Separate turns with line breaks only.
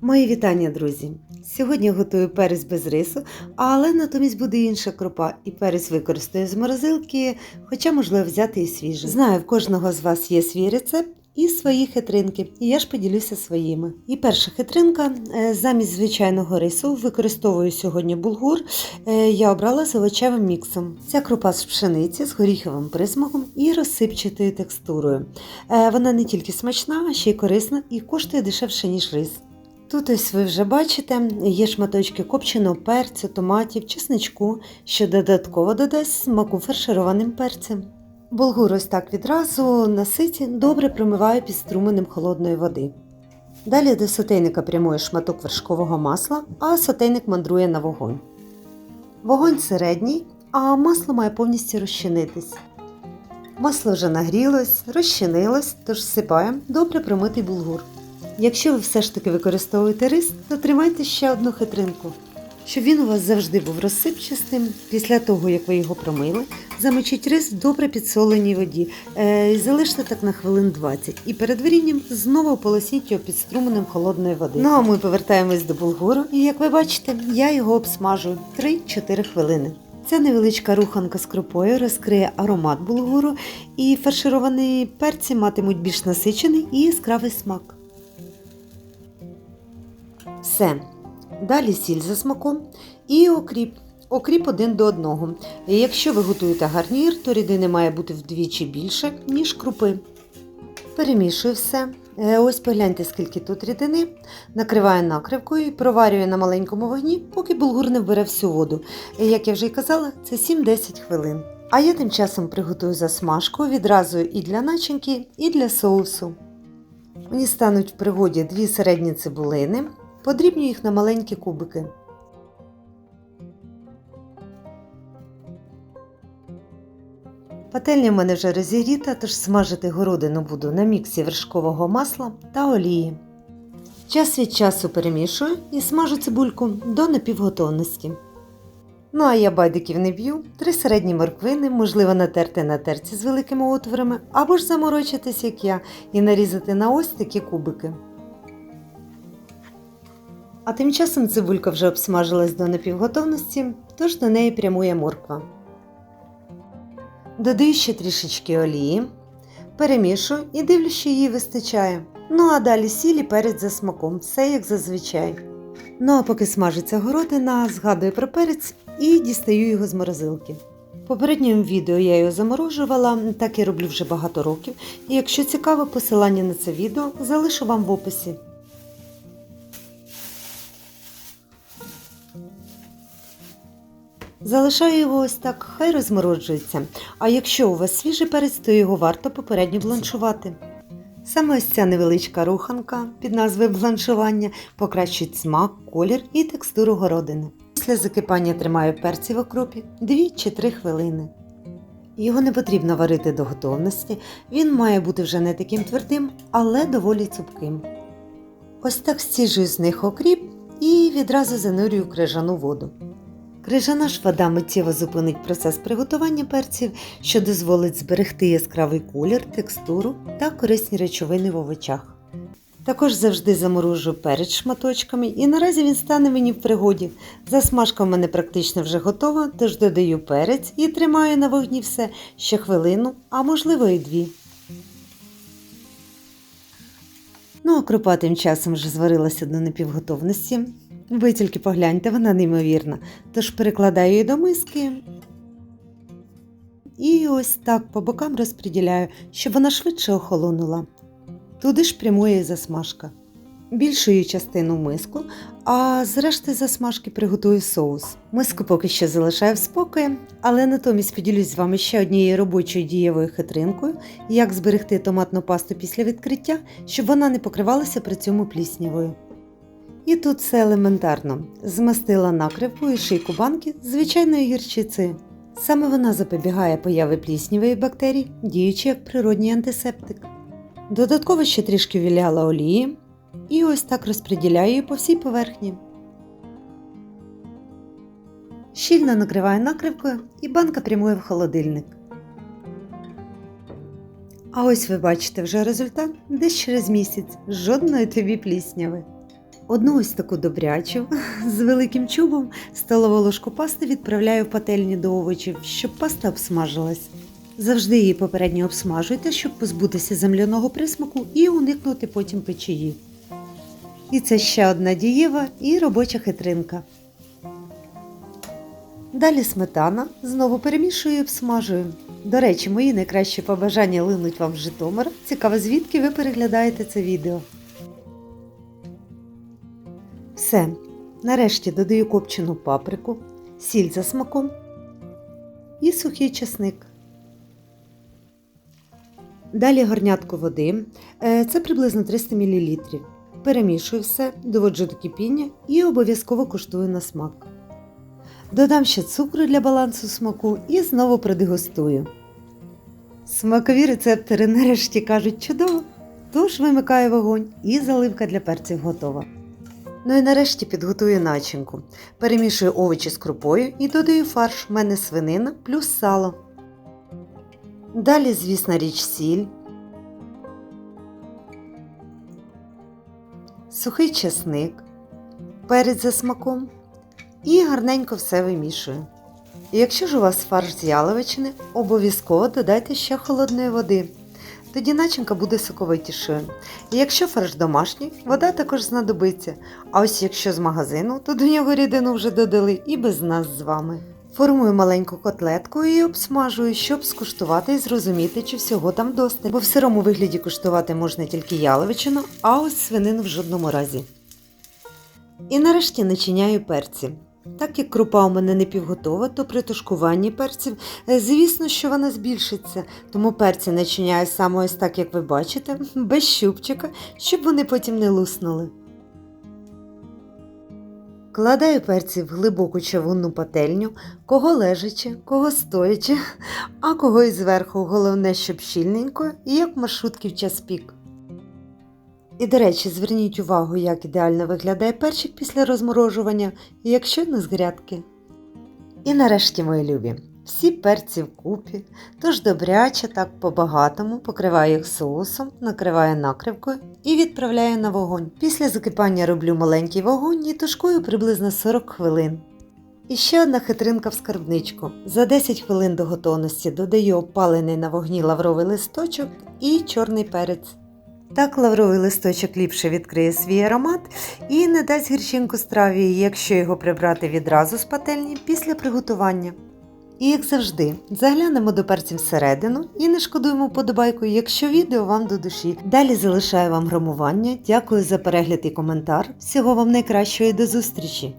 Мої вітання, друзі! Сьогодні готую перець без рису, але натомість буде інша крупа, і перець використаю з морозилки, хоча можливо взяти і свіжий. Знаю, в кожного з вас є свій рецепт і свої хитринки, і я ж поділюся своїми. І перша хитринка е, замість звичайного рису використовую сьогодні булгур. Е, Я обрала з овочевим міксом. Ця крупа з пшениці з горіховим присмаком і розсипчатою текстурою. Е, Вона не тільки смачна, а ще й корисна і коштує дешевше, ніж рис. Тут ось ви вже бачите, є шматочки копченого перцю, томатів, чесничку, що додатково додасть смаку фаршированим перцем. Булгур ось так відразу на ситі добре промиваю під струменем холодної води. Далі до сотейника прямує шматок вершкового масла, а сотейник мандрує на вогонь. Вогонь середній, а масло має повністю розчинитись. Масло вже нагрілось, розчинилось, тож всипаємо добре промитий булгур. Якщо ви все ж таки використовуєте рис, то тримайте ще одну хитринку. Щоб він у вас завжди був розсипчастим, після того, як ви його промили, замочіть рис в добре підсоленій воді е, і залиште так на хвилин 20. І перед варінням знову ополосніть його під струменем холодної води. Ну а ми повертаємось до булгуру, і як ви бачите, я його обсмажую 3-4 хвилини. Ця невеличка руханка з крупою розкриє аромат булгуру, і фаршировані перці матимуть більш насичений і яскравий смак. Все. Далі сіль за смаком і окріп. Окріп один до одного. І Якщо ви готуєте гарнір, то рідини має бути вдвічі більше, ніж крупи. Перемішую все. Е, Ось погляньте, скільки тут рідини. Накриваю накривкою і проварюю на маленькому вогні, поки булгур не вбере всю воду. Е, Як я вже й казала, це 7-10 хвилин. А я тим часом приготую засмажку відразу і для начинки, і для соусу. Мені стануть в пригоді дві середні цибулини. Подрібню їх на маленькі кубики. Пательня в мене вже розігріта, тож смажити городину буду на міксі вершкового масла та олії. Час від часу перемішую і смажу цибульку до напівготовності. Ну а я байдиків не б'ю, три середні морквини, можливо, натерти на терці з великими отворами, або ж заморочитись, як я, і нарізати на ось такі кубики. А тим часом цибулька вже обсмажилась до напівготовності, тож до неї прямує морква. Додаю ще трішечки олії, перемішую і дивлюсь, що її вистачає. Ну а далі сіль і перець за смаком, все як зазвичай. Ну а поки смажиться городина, згадую про перець і дістаю його з морозилки. В попередньому відео я його заморожувала, так я роблю вже багато років, і якщо цікаво, посилання на це відео залишу вам в описі. Залишаю його ось так, хай розмороджується. А якщо у вас свіжий перець, то його варто попередньо бланшувати. Саме ось ця невеличка руханка під назвою бланшування покращить смак, колір і текстуру городини. Після закипання тримаю перці в окропі 2 чи 3 хвилини. Його не потрібно варити до готовності, він має бути вже не таким твердим, але доволі цупким. Ось так стіжую з них окріп і відразу занурюю крижану воду. Крижана ж вода миттєво зупинить процес приготування перців, що дозволить зберегти яскравий колір, текстуру та корисні речовини в овочах. Також завжди заморожую перець шматочками і наразі він стане мені в пригоді. Засмажка в мене практично вже готова, тож додаю перець і тримаю на вогні все ще хвилину, а можливо і дві. Ну а крупа тим часом вже зварилася до напівготовності. Ви тільки погляньте, вона неймовірна. Тож перекладаю її до миски. І ось так по бокам розподіляю, щоб вона швидше охолонула. Туди ж прямує засмажка. Більшу її частину миску, а з решти засмажки приготую соус. Миску поки що залишаю в спокої, але натомість поділюсь з вами ще однією робочою дієвою хитринкою, як зберегти томатну пасту після відкриття, щоб вона не покривалася при цьому пліснявою. І тут все елементарно. Змастила накривкою шийку банки звичайної гірчиці. Саме вона запобігає появи пліснявої бактерій, діючи як природній антисептик. Додатково ще трішки віляла олії і ось так розподіляю її по всій поверхні. Щільно накриваю накривкою і банка прямує в холодильник. А ось ви бачите вже результат десь через місяць. Жодної тобі плісняви. Одну ось таку добрячу з великим чубом столову ложку пасти відправляю в пательню до овочів, щоб паста обсмажилась. Завжди її попередньо обсмажуйте, щоб позбутися земляного присмаку і уникнути потім печії. І це ще одна дієва і робоча хитринка. Далі сметана знову перемішую і обсмажую. До речі, мої найкращі побажання линуть вам в Житомир. Цікаво, звідки ви переглядаєте це відео. Все. Нарешті додаю копчену паприку, сіль за смаком і сухий чесник. Далі горнятку води. Е, Це приблизно 300 мл. Перемішую все, доводжу до кипіння і обов'язково куштую на смак. Додам ще цукру для балансу смаку і знову продегустую. Смакові рецептори нарешті кажуть чудово, тож вимикаю вогонь і заливка для перців готова. Ну і нарешті підготую начинку. Перемішую овочі з крупою і додаю фарш. У мене свинина плюс сало. Далі, звісно, річ сіль, сухий чесник, перець за смаком і гарненько все вимішую. Якщо ж у вас фарш з яловичини, обов'язково додайте ще холодної води. Тоді начинка буде соковитішою. І якщо фарш домашній, вода також знадобиться. А ось якщо з магазину, то до нього рідину вже додали і без нас з вами. Формую маленьку котлетку і обсмажую, щоб скуштувати і зрозуміти, чи всього там достатньо. Бо в сирому вигляді куштувати можна тільки яловичину, а ось свинину в жодному разі. І нарешті начиняю перці. Так як крупа у мене не півготова, то при тушкуванні перців, е, звісно, що вона збільшиться, тому перці начиняю саме ось так, як ви бачите, без щупчика, щоб вони потім не луснули. Кладаю перці в глибоку чавунну пательню, кого лежачи, кого стоячи, а кого і зверху, головне, щоб щільненько, і як маршрутки в час пік. І, до речі, зверніть увагу, як ідеально виглядає перчик після розморожування, як щойно з грядки. І нарешті, мої любі, всі перці вкупі, тож добряче так по-багатому покриваю їх соусом, накриваю накривкою і відправляю на вогонь. Після закипання роблю маленький вогонь і тушкую приблизно 40 хвилин. І ще одна хитринка в скарбничку. За 10 хвилин до готовності додаю опалений на вогні лавровий листочок і чорний перець. Так лавровий листочок ліпше відкриє свій аромат і не дасть гірчинку страві, якщо його прибрати відразу з пательні після приготування. І як завжди, заглянемо до перців всередину і не шкодуємо подобайку, якщо відео вам до душі. Далі залишаю вам грамування. Дякую за перегляд і коментар. Всього вам найкращого і до зустрічі!